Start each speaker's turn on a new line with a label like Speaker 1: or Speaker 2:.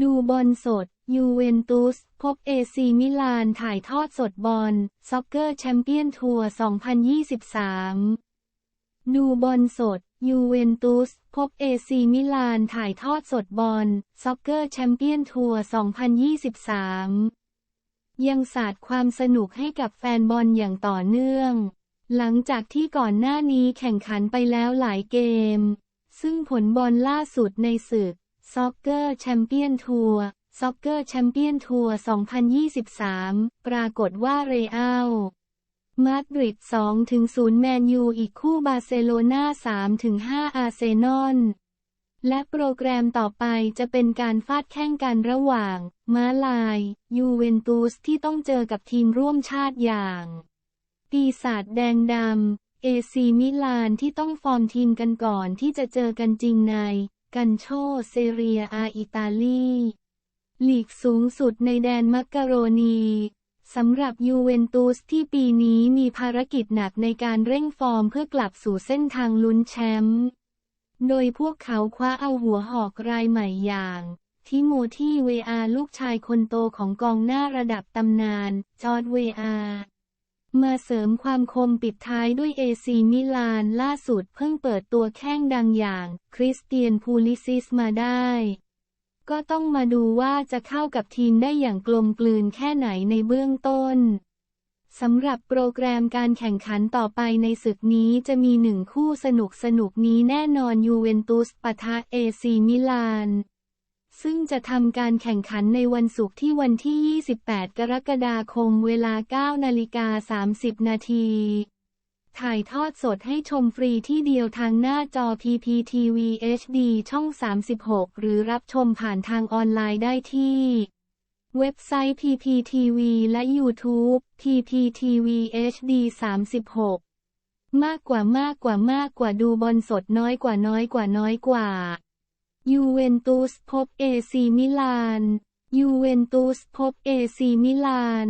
Speaker 1: ดูบอลสด ยูเวนตุส พบเอซีมิลานถ่ายทอดสดบอลซ็อกเกอร์แชมเปี้ยนทัวร์ 2023 ดูบอลสด ยูเวนตุส พบเอซีมิลานถ่ายทอดสดบอลซ็อกเกอร์แชมเปี้ยนทัวร์ 2023 ยังสาดความสนุกให้กับแฟนบอลอย่างต่อเนื่อง หลังจากที่ก่อนหน้านี้แข่งขันไปแล้วหลายเกม ซึ่งผลบอลล่าสุดในศึก ซ็อกเกอร์แชมเปี้ยนทัวร์ซ็อกเกอร์แชมเปี้ยนทัวร์2023 ปรากฏว่าเรอัลมาดริด2-0แมนยูอีกคู่บาร์เซโลนา3-5อาร์เซนอลและโปรแกรมต่อไปจะเป็นการฟาดแข่งกันระหว่าง ม้าลาย ยูเวนตุสที่ต้องเจอกับทีมร่วมชาติอย่าง ปีศาจแดงดำเอซีมิลานที่ต้องฟอร์มทีมกันก่อนที่จะเจอกันจริงใน กันโชเซเรียอาอิตาลีลีกสูงสุดในแดนมักกะโรนีสำหรับยูเวนตุสที่ปีนี้มีภารกิจหนักในการเร่งฟอร์มเพื่อกลับสู่เส้นทางลุ้นแชมป์ โดยพวกเขาคว้าเอาหัวหอกรายใหม่อย่าง ทิโมธีเวอาลูกชายคนโตของกองหน้าระดับตำนาน จอร์ดเวอา มาเสริมความคมปิดท้ายด้วยเอซีมิลานล่าสุดเพิ่งเปิดตัวแข้งดังอย่าง คริสเตียนพูลิซิสมาได้ ก็ต้องมาดูว่าจะเข้ากับทีมได้อย่างกลมกลืนแค่ไหนในเบื้องต้นสำหรับโปรแกรมการแข่งขันต่อไปในศึกนี้จะมีหนึ่งคู่สนุกสนุกนี้แน่นอนยูเวนตุสปะทะเอซีมิลาน ซึ่งจะทำการแข่งขันในวันศุกร์ที่วันที่ 28 กรกฎาคมเวลา 9 นาฬิกา 30 นาที ถ่ายทอดสดให้ชมฟรีที่เดียวทางหน้าจอ PPTV HD ช่อง 36 หรือรับชมผ่านทางออนไลน์ได้ที่ เว็บไซต์ PPTV และ YouTube PPTV HD 36 มากกว่ามากกว่ามากกว่าดูบอลสดน้อยกว่าน้อยกว่าน้อยกว่า ยูเวนตุสพบเอซีมิลาน ยูเวนตุสพบเอซีมิลาน